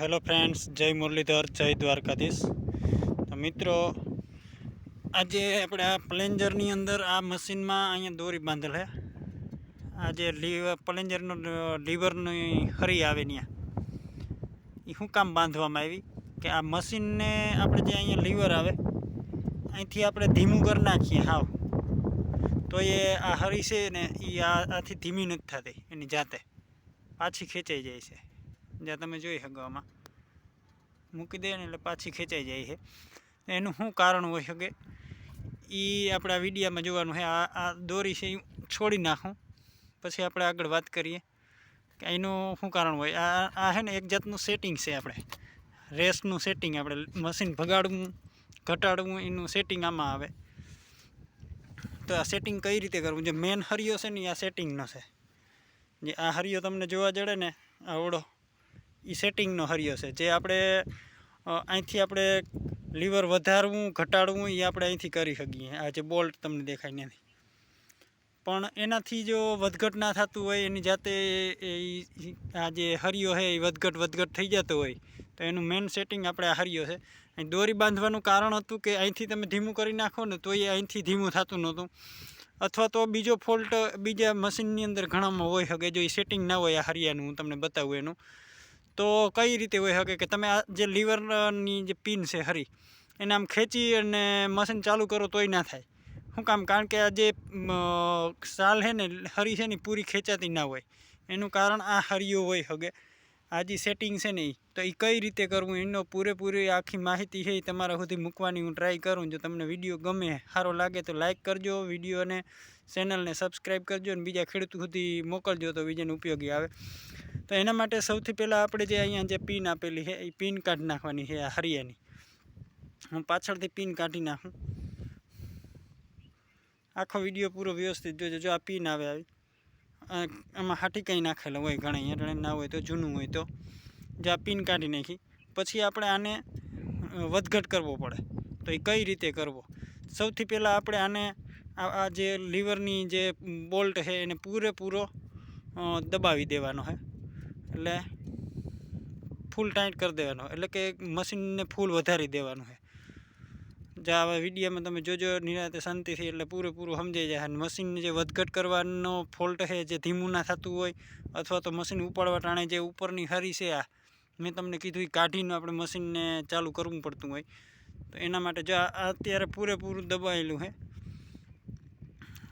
Hello friends, જય મુરલીધર, જય દ્વારકાધીશ. તો મિત્રો, આજે આપણે આ પ્લેન્જરની અંદર આ મશીનમાં અહીંયા દોરી બાંધેલ છે આ જે પ્લેન્જરનો લીવરની હરી આવે ત્યાં એ શું કામ બાંધવામાં આવી? કે આ મશીનને આપણે જે અહીંયા લીવર આવે, અહીંથી આપણે ધીમું કરી નાખીએ, હાવ. તો એ આ હરી છે ને એ આથી ધીમી નથી થતી, એની જાતે. પાછી ખેંચાઈ જાય છે. જ્યાં તમે જોઈ શકો આમાં. મૂકી દે ને એટલે પાછી ખેંચાઈ જાય છે. એનું શું કારણ હોઈ શકે? એ આપણે વિડીયામાં જોવાનું છે. આ આ દોરી છે એ છોડી નાખું. પછી આપણે આગળ વાત કરીએ. કે એનું શું કારણ હોય? આ આ છે ને એક જાતનું સેટિંગ છે આપણે. રેસનું સેટિંગ આપણે. મશીન ભગાડવું, ઘટાડવું, એનું સેટિંગ આમાં આવે. તો આ સેટિંગ કઈ રીતે કરવું? જે મેન હરિયો છે ને આ સેટિંગનો છે. જે આ હરિયો તમને જોવા જડે ને આવડો એ સેટિંગનો હરિયો છે. જે આપણે અહીંથી આપણે લીવર વધારવું, ઘટાડવું એ આપણે અહીંથી કરી શકીએ. આ જે બોલ્ટ તમને દેખાય નથી પણ એનાથી જો વધઘટ ના થતું હોય, એની જાતે એ આ જે હરિયો છે એ વધઘટ વધઘટ થઈ જતો હોય, તો એનું મેન સેટિંગ આપણે આ હરિયો છે. અહીં દોરી બાંધવાનું કારણ હતું કે અહીંથી તમે ધીમું કરી નાખો ને, તો એ અહીંથી ધીમું થતું નહોતું. અથવા તો બીજો ફોલ્ટ બીજા મશીનની અંદર ઘણામાં હોઈ શકે, જો એ સેટિંગ ના હોય આ હરિયાનું, હું તમને બતાવું એનું. તો કઈ રીતે હોઈ શકે કે તમે આ જે લીવરની જે પિન છે હરી, એને આમ ખેંચી અને મશીન ચાલુ કરો તોય ના થાય. શું કામ? કારણ કે આ જે સાલ છે ને, હરી છે ને પૂરી ખેંચાતી ના હોય. એનું કારણ આ હરિયો હોય હગે આ જે સેટિંગ છે ને તો એ કઈ રીતે કરવું? એનો પૂરેપૂરી આખી માહિતી છે એ તમારા સુધી મૂકવાની. હું ટ્રાય કરું જો તમને વીડિયો ગમે, સારો લાગે તો લાઇક કરજો. વિડીયોને ચેનલને સબસ્ક્રાઈબ કરજો અને બીજા ખેડૂત સુધી મોકલજો તો બીજાને ઉપયોગી આવે. તો એના માટે સૌથી પહેલાં આપણે જે અહીંયા જે પિન આપેલી છે, એ પિન કાઢી નાખવાની છે, આ હરિયાની હું પાછળથી પિન કાઢી નાખું. આખો વીડિયો પૂરો વ્યવસ્થિત જોજો, જો આ પિન આવે આવી. એમાં હાટી કંઈ નાખેલા હોય ઘણા એટલે ના હોય તો, જૂનું હોય તો. જે આ પિન કાઢી નાખી. પછી આપણે આને વધઘટ કરવો પડે. તો એ કઈ રીતે કરવો? સૌથી પહેલાં આપણે આને, આ જે લીવરની જે બોલ્ટ છે, એને પૂરેપૂરો દબાવી દેવાનો છે. એટલે ફૂલ ટાઈટ કરી દેવાનો. એટલે કે મશીનને ફૂલ વધારી દેવાનું છે. જે આવા વિડીયામાં તમે જોજો, નિરાતે શાંતિથી એટલે પૂરેપૂરું સમજાઈ જાય. અને મશીન જે વધઘટ કરવાનો ફોલ્ટ છે, જે ધીમું ના થતું હોય, અથવા તો મશીન ઉપાડવા ટાણે જે ઉપરની હરી છે આ, મેં તમને કીધું એ કાઢીને આપણે મશીનને ચાલુ કરવું પડતું હોય. તો એના માટે જો અત્યારે પૂરેપૂરું દબાયેલું છે.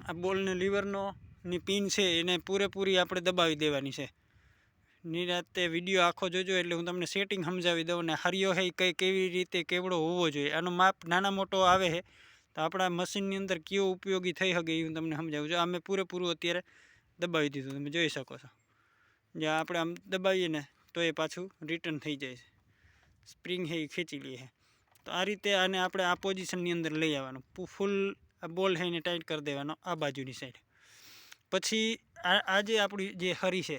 આ બોલને લીવરનો ની પિન છે, એને પૂરેપૂરી આપણે દબાવી દેવાની છે. નિરાતે વીડિયો આખો જોજો એટલે હું તમને સેટિંગ સમજાવી દઉં ને હરિયો એ કઈ કેવી રીતે કેવડો હોવો જોઈએ. આનો માપ નાના મોટો આવે છે તો આપણા મશીનની અંદર કયો ઉપયોગી થઈ શકે એ હું તમને સમજાવું છું. આ મેં પૂરેપૂરું અત્યારે દબાવી દીધું, તમે જોઈ શકો છો. જ્યાં આપણે આમ દબાવીએ ને, તો એ પાછું રિટર્ન થઈ જાય છે. સ્પ્રિંગ હે એ ખેંચી લે છે તો આ રીતે આને આપણે આ પોઝિશનની અંદર લઈ આવવાનું. ફૂલ આ બોલ એને ટાઈટ કરી દેવાનો આ બાજુની સાઈડ પછી આ જે આપણી જે હરી છે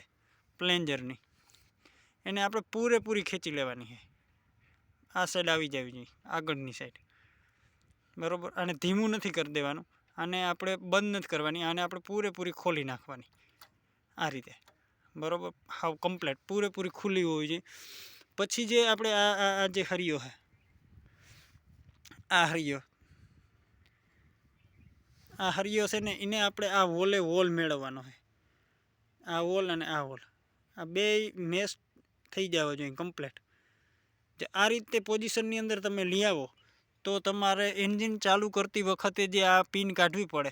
પ્લેન્જરની એને આપણે પૂરેપૂરી ખેંચી લેવાની છે. આ સાઈડ આવી જવી જોઈએ, આગળની સાઈડ બરાબર? આને ધીમું નથી કરી દેવાનું. આને આપણે બંધ નથી કરવાની, આને આપણે પૂરેપૂરી ખોલી નાખવાની. આ રીતે. બરાબર? હાવ કમ્પ્લેટ પૂરેપૂરી ખુલ્લી હોવી જોઈએ. પછી જે આપણે આ આ જે હરિયો છે, આ હરિયો. આ હરિયો છે ને, એને આપણે આ વોલે વોલ મેળવવાનો છે. આ વોલ અને આ વોલ આ બે મેચ થઈ જવા જોઈએ કમ્પ્લેટ જે આ રીતે પોઝિશનની અંદર તમે લઈ આવો, તો તમારે એન્જિન ચાલુ કરતી વખતે જે આ પિન કાઢવી પડે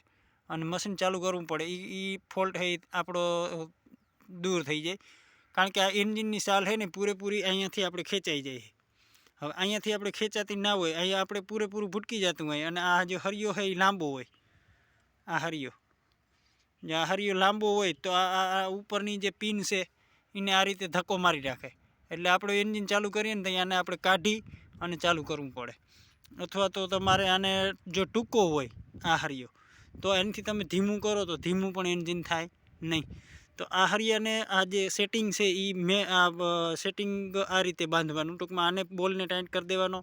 અને મશીન ચાલુ કરવું પડે એ એ ફોલ્ટ એ આપણો દૂર થઈ જાય. કારણ કે આ એન્જિનની સાલ છે ને, પૂરેપૂરી અહીંયાથી આપણે ખેંચાઈ જાય હવે અહીંયાથી આપણે ખેંચાતી ના હોય, અહીંયા આપણે પૂરેપૂરું ભૂટકી જતું હોય અને આ જે હરિયો છે એ લાંબો હોય. આ હરિયો. જે આ હરિયો લાંબો હોય, તો આ ઉપરની જે પિન છે એને આ રીતે ધક્કો મારી રાખે. એટલે આપણે એન્જિન ચાલુ કરીએ ને તો આપણે કાઢી અને ચાલુ કરવું પડે. અથવા તો તમારે આને જો ટૂંકો હોય આ હરિયો તો એનાથી તમે ધીમું કરો તો ધીમું પણ એન્જિન થાય નહીં. તો આ હરિયાને આ જે સેટિંગ છે એ મેં આ સેટિંગ આ રીતે બાંધવાનું. ટૂંકમાં આને બોલને ટાઈટ કરી દેવાનો.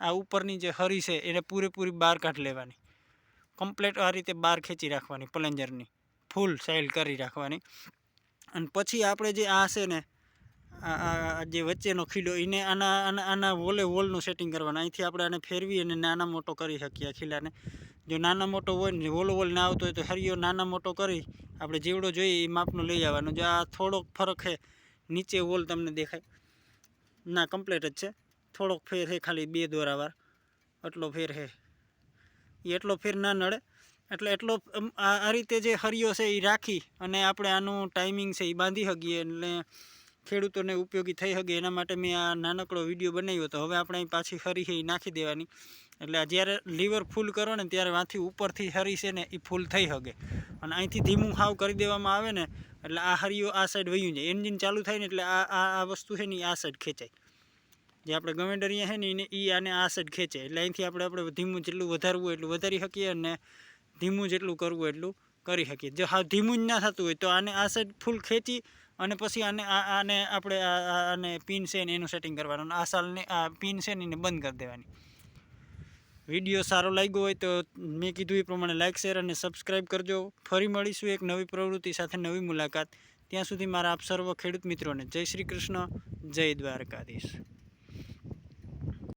આ ઉપરની જે હરી છે એને પૂરેપૂરી બહાર કાઢી લેવાની. કમ્પ્લેટ આ રીતે બહાર ખેંચી રાખવાની, પ્લેન્જરની. ફૂલ સાઇલ કરી રાખવાની. અને પછી આપણે જે આ છે ને, આ જે વચ્ચેનો ખીલો એને આના આના આના વોલે, વોલનું સેટિંગ કરવાનું. અહીંથી આપણે આને ફેરવી અને નાના મોટો કરી શકીએ ખીલાને. જો નાના મોટો હોય ને, વોલ વોલ ના આવતો હોય તો હરિયો નાના મોટો કરી આપણે જેવડો જોઈએ એ માપનો લઈ આવવાનો. જો આ થોડોક ફરક છે નીચે વોલ તમને દેખાય. ના કમ્પ્લેટ જ છે. થોડોક ફેર છે ખાલી બે દોરાવાર એટલો ફેર છે એ એટલો ફેર ના નડે. એટલે એટલો આ રીતે જે હરિયો છે એ રાખી અને આપણે આનું ટાઈમિંગ છે એ બાંધી શકીએ એટલે ખેડૂતોને ઉપયોગી થઈ શકે એના માટે મેં આ નાનકડો વીડિયો બનાવ્યો હતો. હવે આપણે અહીં પાછી હરી છે એ નાખી દેવાની. એટલે જ્યારે લીવર ફૂલ કરો ને ત્યારે વાંથી ઉપરથી હરી છે ને એ ફૂલ થઈ શકે અને અહીંથી ધીમું હાવ કરી દેવામાં આવે ને એટલે આ હરિયો આ સાઈડ વયું જાય. એન્જિન ચાલુ થાય ને એટલે આ આ વસ્તુ છે ને આ સાઈડ ખેંચાય. જે આપણે અહીંયા છે ને એને એ આને આ સાઈડ ખેંચે. એટલે અહીંથી આપણે આપણે ધીમું જેટલું વધારવું એટલું વધારી શકીએ અને ધીમું જેટલું કરવું એટલું કરી શકીએ. જો હા ધીમું જ ના થતું હોય તો આને આ સાઈડ ફૂલ ખેંચી અને પછી આને આને આપણે આને પિન છે ને એનું સેટિંગ કરવાનું. આ સાલને આ પિન છે ને એને બંધ કરી દેવાની. વીડિયો સારો લાગ્યો હોય તો મેં કીધું એ પ્રમાણે લાઇક શેર અને સબસ્ક્રાઈબ કરજો. ફરી મળીશું એક નવી પ્રવૃત્તિ સાથે નવી મુલાકાત. ત્યાં સુધી મારા આપ સર્વ ખેડૂત મિત્રોને જય શ્રી કૃષ્ણ, જય દ્વારકાધીશ.